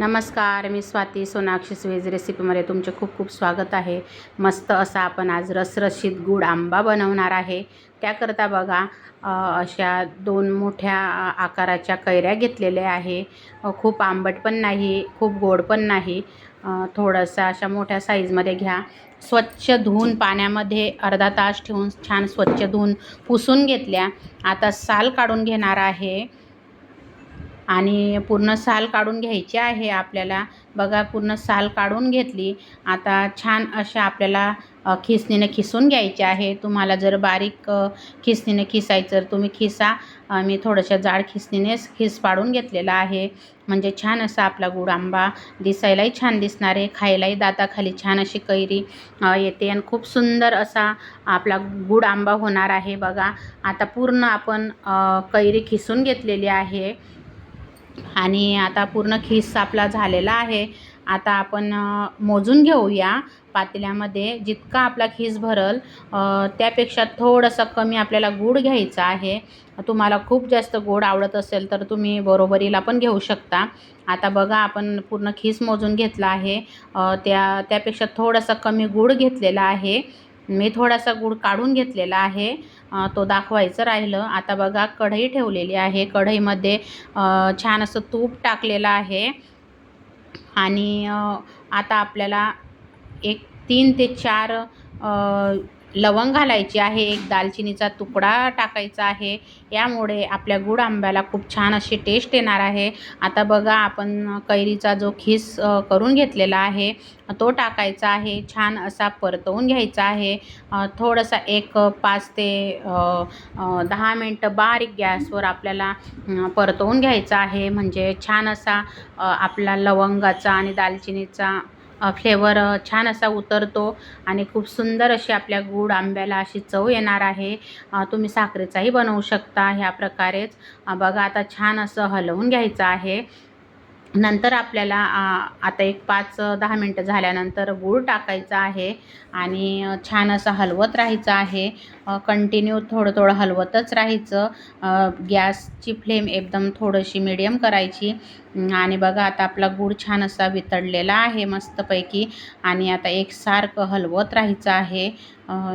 नमस्कार मी स्वाती सोनाक्षी स्वेज रेसिपीमध्ये तुमचे खूप खूप स्वागत आहे. मस्त असा आपण आज रसरशीत गूळ आंबा बनवणार आहे. त्याकरता बघा अशा दोन मोठ्या आकाराच्या कैऱ्या घेतलेल्या आहे. खूप आंबट पण नाही खूप गोड पण नाही. थोडंसं अशा मोठ्या साईजमध्ये घ्या. स्वच्छ धुवून पाण्यामध्ये अर्धा तास ठेवून छान स्वच्छ धुवून पुसून घेतल्या. आता साल काढून घेणार आहे. आणि पूर्ण साल काढून घ्यायची आहे आपल्याला. बघा पूर्ण साल काढून घेतली. आता छान अशा आपल्याला अ, खिसणीने खिसून घ्यायचे आहे. तुम्हाला जर बारीक अ, खिसणीने खिसायचं तर तुम्ही खिसा. मी थोडंशा जाड खिसणीनेच खिस पाडून घेतलेला आहे. म्हणजे छान असा आपला गुड आंबा दिसायलाही छान दिसणार आहे. खायलाही दाताखाली छान अशी कैरी येते आणि खूप सुंदर असा आपला गुड आंबा होणार आहे. बघा आता पूर्ण आपण कैरी खिसून घेतलेली आहे. आणि आता पूर्ण खीस आपला झालेला आहे. आता आपण मोजून घेऊया पातेल्यामध्ये जितका आपला खीस भरल त्यापेक्षा थोडंसं कमी आपल्याला गूळ घ्यायचा आहे. तुम्हाला खूप जास्त गोड आवडत असेल तर तुम्ही बरोबरीला पण घेऊ शकता. आता बघा आपण पूर्ण खीस मोजून घेतला आहे. त्या त्यापेक्षा थोडासा कमी गूळ घेतलेला आहे. मी थोडासा गूळ काढून घेतलेला आहे. तो दाखवायचं राहिलं. आता बघा कढई ठेवलेली आहे. कढईमध्ये छान असं तूप टाकलेलं आहे. आणि आता आपल्याला एक तीन ते चार लवंग घालायची आहे एक दालचिनीचा तुकडा टाकायचा आहे. यामुळे आपल्या गुड आंब्याला खूप छान अशी टेस्ट येणार आहे. आता बघा आपण कैरीचा जो खीस करून घेतलेला आहे तो टाकायचा आहे. छान असा परतवून घ्यायचा आहे. थोडासा एक पाच ते दहा मिनटं बारीक गॅसवर आपल्याला परतवून घ्यायचा आहे. म्हणजे छान असा आपला लवंगाचा आणि दालचिनीचा फ्लेवर छान असा उतरतो आणि खूप सुंदर अशी आपल्या गूळ आंब्याला अशी चव येणार आहे. तुम्ही साखरेचाही बनवू शकता ह्या प्रकारेच. बघा आता छान असं हलवून घ्यायचं आहे. नंतर आपल्याला आता एक पाच दहा मिनटं झाल्यानंतर गूळ टाकायचा आहे आणि छान असं हलवत राहायचं आहे. कंटिन्यू थोडं थोडं हलवतच राहायचं. गॅसची फ्लेम एकदम थोडीशी मिडियम करायची. आणि बघा आता आपला गूळ छान असा वितळलेला आहे मस्तपैकी. आणि आता एक सारखं हलवत राहायचं आहे.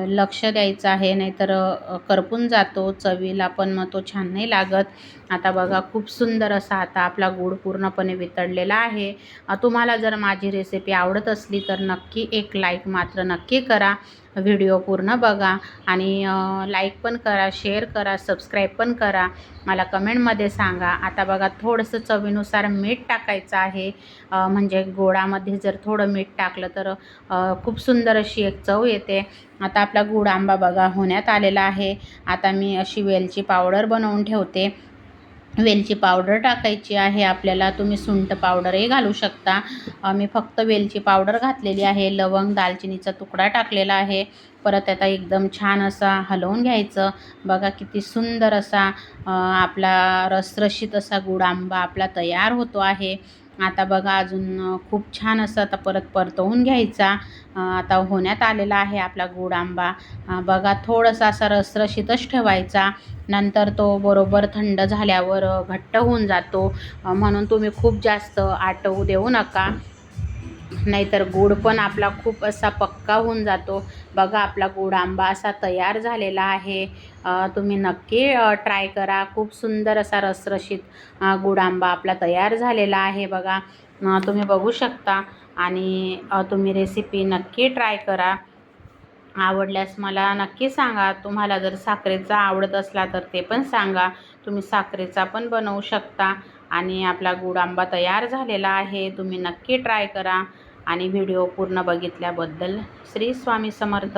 लक्ष द्यायचं आहे नाहीतर करपून जातो. चवीला पण मग तो छान नाही लागत. आता बघा खूप सुंदर असा आता आपला गूळ पूर्णपणे वितळलेला आहे. तुम्हाला जर माझी रेसिपी आवडत असली तर नक्की एक लाईक मात्र नक्की करा. व्हिडिओ पूर्ण बघा आणि लाईक पण करा शेअर करा सबस्क्राईब पण करा. मला कमेंटमध्ये सांगा. आता बघा थोडंसं चवीनुसार मीठ टाकायचं आहे. म्हणजे गोडामध्ये जर थोडं मीठ टाकलं तर खूप सुंदर अशी एक चव येते. आता आपला गुड आंबा बघा होण्यात आलेला आहे. आता मी अशी वेलची पावडर बनवून ठेवते. वेलची पावडर टाकायची आहे. आपल्याला तुम्ही सुंठ पावडरही घालू शकता. मी फक्त वेलची पावडर घातलेली आहे. लवंग दालचिनीचा तुकडा टाकलेला आहे. परत आता एकदम छान असा हलवून घ्यायचं. बघा किती सुंदर असा आपला रसरशीत असा गुड आंबा आपला तयार होतो आहे. आता बघा अजून खूप छान असं आता परत परतवून घ्यायचा. आता होण्यात आलेला आहे आपला गुड आंबा बघा थोडासा असा रसरशीतच ठेवायचा. नंतर तो बरोबर थंड झाल्यावर घट्ट होऊन जातो. म्हणून तुम्ही खूप जास्त आटवू देऊ नका. नाहीतर गुड पण आपला खूप असा पक्का होऊन जातो. बघा आपला गुड आंबा असा तयार झालेला आहे. तुम्ही नक्की ट्राय करा. खूप सुंदर असा रसरशीत गुड आंबा आपला तयार झालेला आहे बघा. तुम्ही बघू शकता. आणि तुम्ही रेसिपी नक्की ट्राय करा. आवडल्यास मला नक्की सांगा. तुम्हाला जर साखरेचा आवडत असला तर ते पण सांगा. तुम्ही साखरेचा पण बनवू शकता. आणि आपला गुड आंबा तयार झालेला आहे. तुम्ही नक्की ट्राय करा. आणि व्हिडिओ पूर्ण बघितल्याबद्दल श्री स्वामी समर्थ.